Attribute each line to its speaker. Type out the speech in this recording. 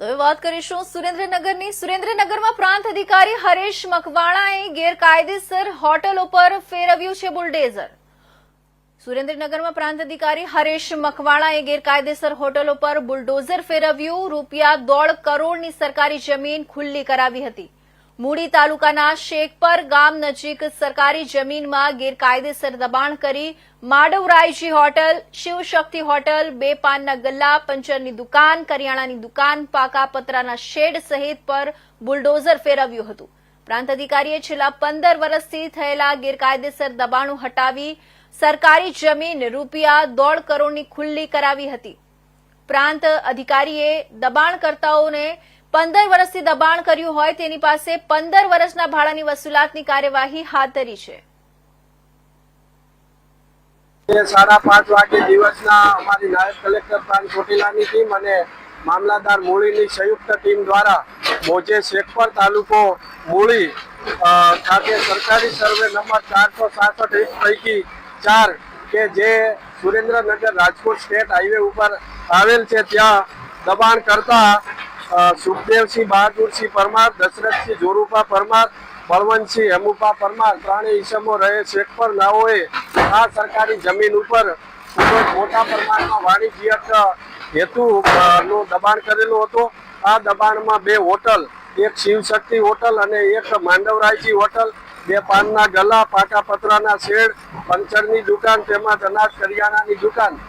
Speaker 1: તો હવે વાત કરીશું સુરેન્દ્રનગરની. સુરેન્દ્રનગરમાં પ્રાંત અધિકારી હરેશ મકવાણાએ ગેરકાયદેસર હોટલ ઉપર ફેરવ્યું છે બુલડેઝર. સુરેન્દ્રનગરમાં પ્રાંત અધિકારી હરેશ મકવાણાએ ગેરકાયદેસર હોટલ ઉપર બુલડોઝર ફેરવ્યું. રૂપિયા દોઢ કરોડની સરકારી જમીન ખુલ્લી કરાવી હતી. મૂડી તાલુકાના શેખપર ગામ નજીક સરકારી જમીનમાં ગેરકાયદેસર દબાણ કરી માડવરાયજી હોટલ, શિવશક્તિ હોટલ બે પાનના ગલ્લા, પંચરની દુકાન, કરિયાણાની દુકાન પાકા પતરાના શેડ સહિત પર બુલડોઝર ફેરવ્યું હતું. પ્રાંત અધિકારીએ છેલ્લા પંદર વર્ષથી થયેલા ગેરકાયદેસર દબાણો હટાવી સરકારી જમીન રૂપિયા દોઢ કરોડની ખુલ્લી કરાવી હતી. પ્રાંત અધિકારીએ દબાણકર્તાઓને પંદર વર્ષથી દબાણ કર્યું હોય તેની પાસે પંદર વર્ષના ભાડાની વસૂલાતની કાર્યવાહી હાથ ધરી છે.
Speaker 2: સાડા પાંચ વાગે દિવસના અમારી નાયબ કલેક્ટર પ્રાંત ચોટીલાની ટીમ અને મામલાદાર મૂળીની સંયુક્ત ટીમ દ્વારા મોજે શેખપર તાલુકો મૂળી ખાતે સરકારી સર્વે નંબર ચારસો સાસઠ એક પૈકી ચાર કે જે સુરેન્દ્રનગર રાજકોટ સ્ટેટ હાઈવે ઉપર આવેલ છે, ત્યાં દબાણ કરતા સુખદેવસિંહ બહાદુરસિંહ પરમાર, દશરથસિંહ જોરુપા પરમાર, બળવંતસિંહ હેમુપા પરમાર ત્રણેય ઈસમો રહે શેખપર નાઓએ આ સરકારી જમીન ઉપર ખૂબ જ મોટા પ્રમાણમાં વાણિજ્યક હેતુ નું દબાણ કરેલું હતું. આ દબાણમાં બે હોટલ, એક શિવશક્તિ હોટલ અને એક માંડવરાયજી હોટલ, બે પાનના ગલા પાટા પતરાના શેડ, પંચરની દુકાન તેમજ અનાજ કરિયાણાની દુકાન